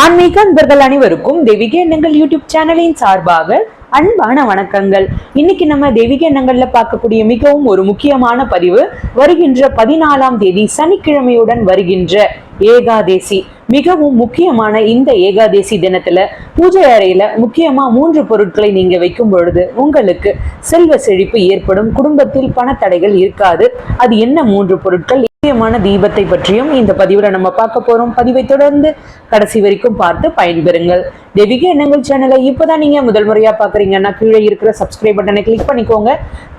ஆன்மீக அன்பர்கள் அனைவருக்கும் தெய்வீக எண்ணங்கள் யூடியூப் சேனலின் சார்பாக அன்பான வணக்கங்கள். இன்னைக்கு நம்ம தெய்வீக எண்ணங்கள்ல பார்க்கக்கூடிய மிகவும் ஒரு முக்கியமான பதிவு வருகின்ற பதினாலாம் தேதி சனிக்கிழமையுடன் வருகின்ற ஏகாதேசி. மிகவும் முக்கியமான இந்த ஏகாதேசி தினத்துல பூஜை அறையில முக்கியமா மூன்று பொருட்களை நீங்க வைக்கும் பொழுது உங்களுக்கு செல்வ செழிப்பு ஏற்படும் குடும்பத்தில் பணத்தடைகள் இருக்காது. அது என்ன மூன்று பொருட்கள் முக்கியமான தீபத்தை பற்றியும் இந்த பதிவுல நம்ம பார்க்க போறோம். பதிவை தொடர்ந்து கடைசி வரைக்கும் பார்த்து பயன்பெறுங்கள். தெய்வீக எண்ணங்கள் சேனலை இப்பதான் நீங்க முதல் முறையா பாக்குறீங்கன்னா கீழே இருக்கிற சப்ஸ்கிரைப் பட்டனை கிளிக் பண்ணிக்கோங்க.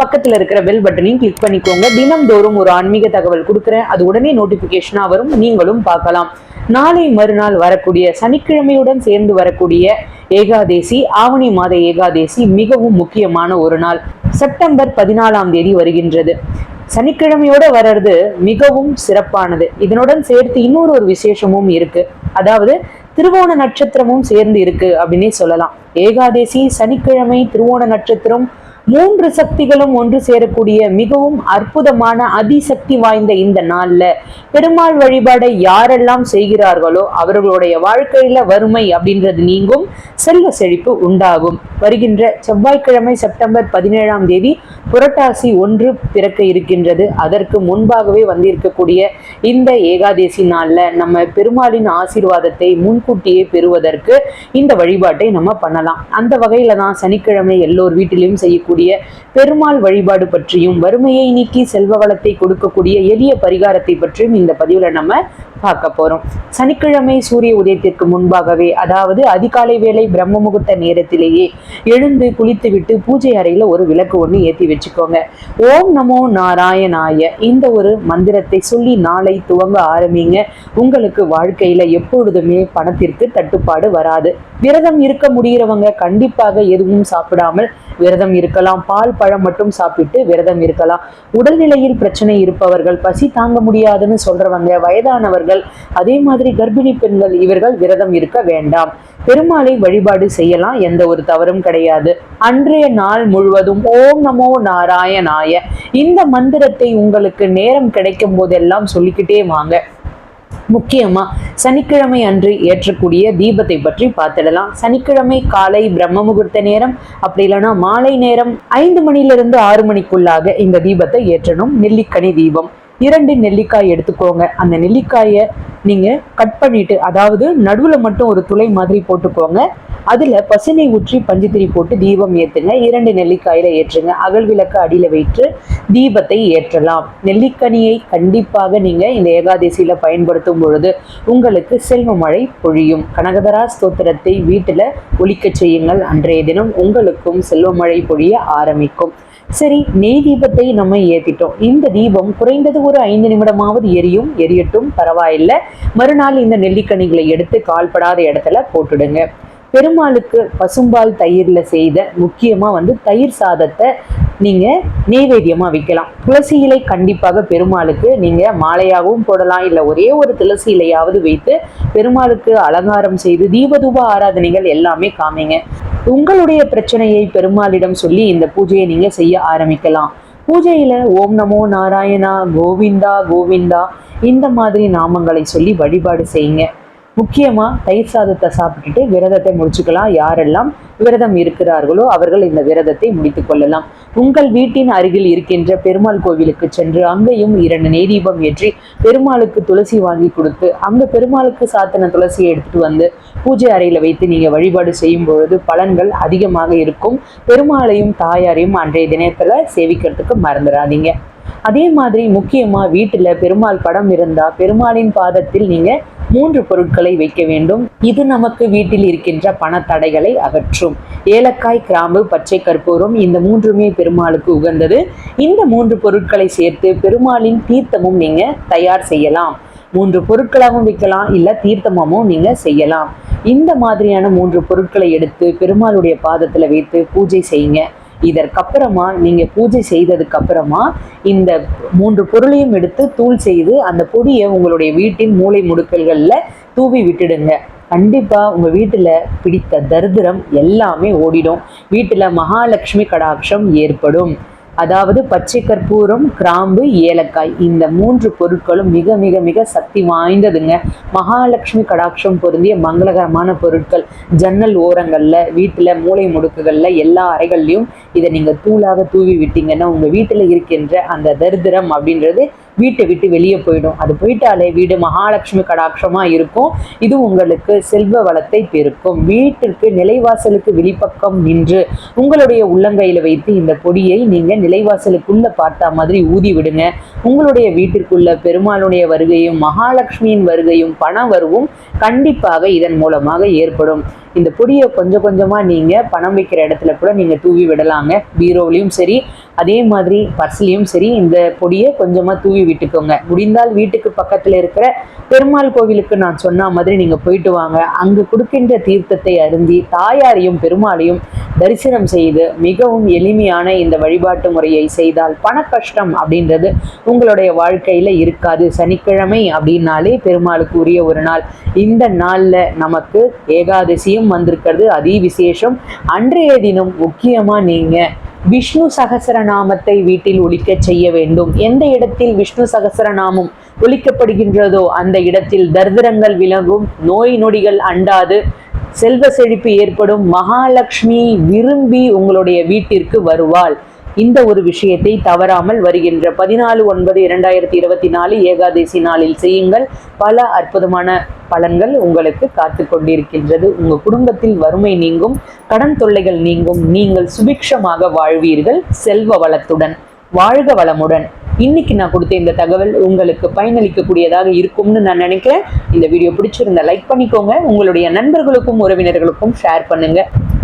பக்கத்துல இருக்கிற பெல் பட்டனையும் கிளிக் பண்ணிக்கோங்க. தினம்தோறும் ஒரு ஆன்மீக தகவல் கொடுக்குறேன். அது உடனே நோட்டிபிகேஷனா வரும். நீங்களும் பார்க்கலாம். நாளை மறுநாள் வரக்கூடிய சனிக்கிழமையுடன் சேர்ந்து வரக்கூடிய ஏகாதேசி ஆவணி மாத ஏகாதேசி மிகவும் முக்கியமான ஒரு நாள். செப்டம்பர் பதினாலாம் தேதி வருகின்றது. சனிக்கிழமையோட வர்றது மிகவும் சிறப்பானது. இதனுடன் சேர்த்து இன்னொரு ஒரு விசேஷமும் இருக்கு. அதாவது திருவோண நட்சத்திரமும் சேர்ந்து இருக்கு அப்படின்னே சொல்லலாம். ஏகாதேசி சனிக்கிழமை திருவோண நட்சத்திரம் மூன்று சக்திகளும் ஒன்று சேரக்கூடிய மிகவும் அற்புதமான அதிசக்தி வாய்ந்த இந்த நாள்ல பெருமாள் வழிபாடை யாரெல்லாம் செய்கிறார்களோ அவர்களுடைய வாழ்க்கையில வறுமை அப்படின்றது நீங்கும் செல்வ செழிப்பு உண்டாகும். வருகின்ற செவ்வாய்க்கிழமை செப்டம்பர் பதினேழாம் தேதி புரட்டாசி ஒன்று பிறக்க இருக்கின்றது. அதற்கு முன்பாகவே வந்திருக்கக்கூடிய இந்த ஏகாதேசி நாள்ல நம்ம பெருமாளின் ஆசீர்வாதத்தை முன்கூட்டியே பெறுவதற்கு இந்த வழிபாட்டை நம்ம பண்ணலாம். அந்த வகையில தான் சனிக்கிழமை எல்லோர் வீட்டிலையும் செய்யக்கூடிய பெருமாள் வழிபாடு பற்றியும் வறுமையை நீக்கி செல்வ வளத்தை கொடுக்கக்கூடிய எளிய பரிகாரத்தை பற்றியும் இந்த பதிவில் நம்ம பார்க்க போறோம். சனிக்கிழமை சூரிய உதயத்திற்கு முன்பாகவே அதாவது அதிகாலை வேளை பிரம்ம முகூர்த்த நேரத்திலேயே எழுந்து குளித்துவிட்டு பூஜை அறையில ஒரு விளக்கு ஒன்று ஏற்றி வச்சுக்கோங்க. ஓம் நமோ நாராயணாய. இந்த ஒரு மந்திரத்தை சொல்லி நாளை துவங்க ஆரம்பிங்க. உங்களுக்கு வாழ்க்கையில எப்பொழுதுமே பணத்திற்கு தட்டுப்பாடு வராது. விரதம் இருக்க முடிகிறவங்க கண்டிப்பாக எதுவும் சாப்பிடாமல் விரதம் இருக்கலாம். பால் பழம் மட்டும் சாப்பிட்டு விரதம் இருக்கலாம். உடல்நிலையில் பிரச்சனை இருப்பவர்கள் பசி தாங்க முடியாதுன்னு சொல்றவங்க வயதானவர்கள் அதே மாதிரி கர்ப்பிணி பெண்கள் இவர்கள் விரதம் இருக்க வேண்டாம். பெருமாளை வழிபாடு செய்யலாம். எந்த ஒரு தவறும் கிடையாது. அன்றைய நாள் முழுவதும் ஓம் நமோ நாராயணாய. இந்த மந்திரத்தை உங்களுக்கு நேரம் கிடைக்கும் போதெல்லாம் சொல்லிக்கிட்டே வாங்க. முக்கியமா சனிக்கிழமை அன்று ஏற்றக்கூடிய தீபத்தை பற்றி பார்த்துடலாம். சனிக்கிழமை காலை பிரம்ம முகூர்த்த நேரம் அப்படி இல்லைன்னா மாலை நேரம் ஐந்து மணிலிருந்து ஆறு மணிக்குள்ளாக இந்த தீபத்தை ஏற்றணும். நெல்லிக்கனி தீபம். இரண்டு நெல்லிக்காய் எடுத்துக்கோங்க. அந்த நெல்லிக்காயை நீங்கள் கட் பண்ணிவிட்டு அதாவது நடுவில் மட்டும் ஒரு துளை மாதிரி போட்டுக்கோங்க. அதில் பசுனை ஊற்றி பஞ்சுத்திரி போட்டு தீபம் ஏற்றுங்க இரண்டு நெல்லிக்காயில் ஏற்றுங்க. அகல் விளக்கு அடியில் வைத்து தீபத்தை ஏற்றலாம். நெல்லிக்கனியை கண்டிப்பாக நீங்கள் இந்த ஏகாதசியில் பயன்படுத்தும் பொழுது உங்களுக்கு செல்வ மழை பொழியும். கனகதரா ஸ்தோத்திரத்தை வீட்டில் ஒழிக்கச் செய்யுங்கள். அன்றைய தினம் உங்களுக்கும் செல்வ மழை பொழிய ஆரம்பிக்கும். சரி நெய் தீபத்தை நம்ம ஏத்திட்டோம். இந்த தீபம் குறைந்தது ஒரு ஐந்து நிமிடமாவது எரியும். எரியட்டும் பரவாயில்லை. மறுநாள் இந்த நெல்லிக்கனிகளை எடுத்து கால்படாத இடத்துல போட்டுடுங்க. பெருமாளுக்கு பசும்பால் தயிர்ல செய்த முக்கியமா வந்து தயிர் சாதத்தை நீங்க நெய்வேத்தியமாக வைக்கலாம். துளசி இலை கண்டிப்பாக பெருமாளுக்கு நீங்க மாலையாகவும் போடலாம். இல்லை ஒரே ஒரு துளசி இலையாவது வைத்து பெருமாளுக்கு அலங்காரம் செய்து தீபதூப ஆராதனைகள் எல்லாமே காமிங்க. உங்களுடைய பிரச்சனையை பெருமாளிடம் சொல்லி இந்த பூஜையை நீங்க செய்ய ஆரம்பிக்கலாம். பூஜையில ஓம் நமோ நாராயணா கோவிந்தா கோவிந்தா இந்த மாதிரி நாமங்களை சொல்லி வழிபாடு செய்யுங்க. முக்கியமா தயிர் சாதத்தை சாப்பிட்டுட்டு விரதத்தை முடிச்சுக்கலாம். யாரெல்லாம் விரதம் இருக்கிறார்களோ அவர்கள் இந்த விரதத்தை முடித்துக் கொள்ளலாம். உங்கள் வீட்டின் அருகில் இருக்கின்ற பெருமாள் கோவிலுக்கு சென்று அங்கேயும் இரண்டு நெய்தீபம் ஏற்றி பெருமாளுக்கு துளசி வாங்கி கொடுத்து அங்க பெருமாளுக்கு சாத்தின துளசியை எடுத்துட்டு வந்து பூஜை அறையில வைத்து நீங்க வழிபாடு செய்யும் பொழுது பலன்கள் அதிகமாக இருக்கும். பெருமாளையும் தாயாரையும் அன்றைய தினத்துல சேவிக்கிறதுக்கு மறந்துடாதீங்க. அதே மாதிரி முக்கியமா வீட்டுல பெருமாள் படம் இருந்தால் பெருமாளின் பாதத்தில் நீங்க மூன்று பொருட்களை வைக்க வேண்டும். இது நமக்கு வீட்டில் இருக்கின்ற பணத்தடைகளை அகற்றும். ஏலக்காய் கிராம்பு பச்சை கற்பூரம் இந்த மூன்றுமே பெருமாளுக்கு உகந்தது. இந்த மூன்று பொருட்களை சேர்த்து பெருமாளின் தீர்த்தமும் நீங்க தயார் செய்யலாம். மூன்று பொருட்களாகவும் வைக்கலாம் இல்ல தீர்த்தமாகவும் நீங்க செய்யலாம். இந்த மாதிரியான மூன்று பொருட்களை எடுத்து பெருமாளுடைய பாதத்தில் வைத்து பூஜை செய்யுங்க. இதற்கப்புறமா நீங்கள் பூஜை செய்ததுக்கு அப்புறமா இந்த மூன்று பொருளையும் எடுத்து தூள் செய்து அந்த பொடியை உங்களுடைய வீட்டின் மூளை முடுக்கல்களில் தூவி விட்டுடுங்க. கண்டிப்பாக உங்கள் வீட்டில் பிடித்த தரித்திரம் எல்லாமே ஓடிடும். வீட்டில் மகாலட்சுமி கடாட்சம் ஏற்படும். அதாவது பச்சை கற்பூரம் கிராம்பு ஏலக்காய் இந்த மூன்று பொருட்களும் மிக மிக மிக சக்தி வாய்ந்ததுங்க. மகாலட்சுமி கடாட்சம் பொருந்திய மங்களகரமான பொருட்கள். ஜன்னல் ஓரங்களில் வீட்டில் மூளை முடுக்குகளில் எல்லா அறைகள்லையும் இதை நீங்கள் தூளாக தூவி விட்டீங்கன்னா உங்கள் வீட்டில் இருக்கின்ற அந்த தரித்திரம் அப்படின்றது வீட்டை விட்டு வெளியே போயிடும். அது போயிட்டாலே வீடு மகாலட்சுமி கடாட்சமா இருக்கும். இது உங்களுக்கு செல்வ வளத்தை பெருக்கும். வீட்டிற்கு நிலைவாசலுக்கு வெளிப்பக்கம் நின்று உங்களுடைய உள்ளங்கையில வைத்து இந்த பொடியை நீங்க நிலைவாசலுக்குள்ள பார்த்தா மாதிரி ஊதி விடுங்க. உங்களுடைய வீட்டிற்குள்ள பெருமாளுடைய வருகையும் மகாலட்சுமியின் வருகையும் பண வரவும் கண்டிப்பாக இதன் மூலமாக ஏற்படும். இந்த பொடியை கொஞ்சம் கொஞ்சமா நீங்க பணம் வைக்கிற இடத்துல கூட நீங்க தூவி விடலாங்க. பீரோவிலையும் சரி அதே மாதிரி பர்ஸ்லையும் சரி இந்த பொடியை கொஞ்சமாக தூவி விட்டுக்கோங்க. முடிந்தால் வீட்டுக்கு பக்கத்தில் இருக்கிற பெருமாள் கோவிலுக்கு நான் சொன்ன மாதிரி நீங்கள் போயிட்டு வாங்க. அங்கு கொடுக்கின்ற தீர்த்தத்தை அருந்தி தாயாரையும் பெருமாளையும் தரிசனம் செய்து மிகவும் எளிமையான இந்த வழிபாட்டு முறையை செய்தால் பண கஷ்டம் அப்படின்றது உங்களுடைய வாழ்க்கையில் இருக்காது. சனிக்கிழமை அப்படின்னாலே பெருமாளுக்கு உரிய ஒரு நாள். இந்த நாளில் நமக்கு ஏகாதசியும் வந்திருக்கிறது. அதி விசேஷம். அன்றைய தினம் முக்கியமாக நீங்கள் விஷ்ணு சகசரநாமத்தை வீட்டில் ஒழிக்க செய்ய வேண்டும். எந்த இடத்தில் விஷ்ணு சகசரநாமம் ஒழிக்கப்படுகின்றதோ அந்த இடத்தில் தரித்திரங்கள் விலகும் நோய் நொடிகள் அண்டாது. செல்வ செழிப்பு ஏற்படும். மகாலட்சுமி விரும்பி உங்களுடைய வீட்டிற்கு வருவாள். இந்த ஒரு விஷயத்தை தவறாமல் வருகின்ற பதினாலு ஒன்பது இரண்டாயிரத்தி இருபத்தி நாலு ஏகாதசி நாளில் செய்யுங்கள். பல அற்புதமான பலன்கள் உங்களுக்கு காத்து கொண்டிருக்கின்றது. உங்க குடும்பத்தில் வறுமை நீங்கும் கடன் தொல்லைகள் நீங்கும் நீங்கள் சுபிக்ஷமாக வாழ்வீர்கள் செல்வ வளத்துடன் வாழ்க வளமுடன். இன்னைக்கு நான் கொடுத்த இந்த தகவல் உங்களுக்கு பயனளிக்கக்கூடியதாக இருக்கும்னு நான் நினைக்கிறேன். இந்த வீடியோ பிடிச்சிருந்தா லைக் பண்ணிக்கோங்க. உங்களுடைய நண்பர்களுக்கும் உறவினர்களுக்கும் ஷேர் பண்ணுங்க.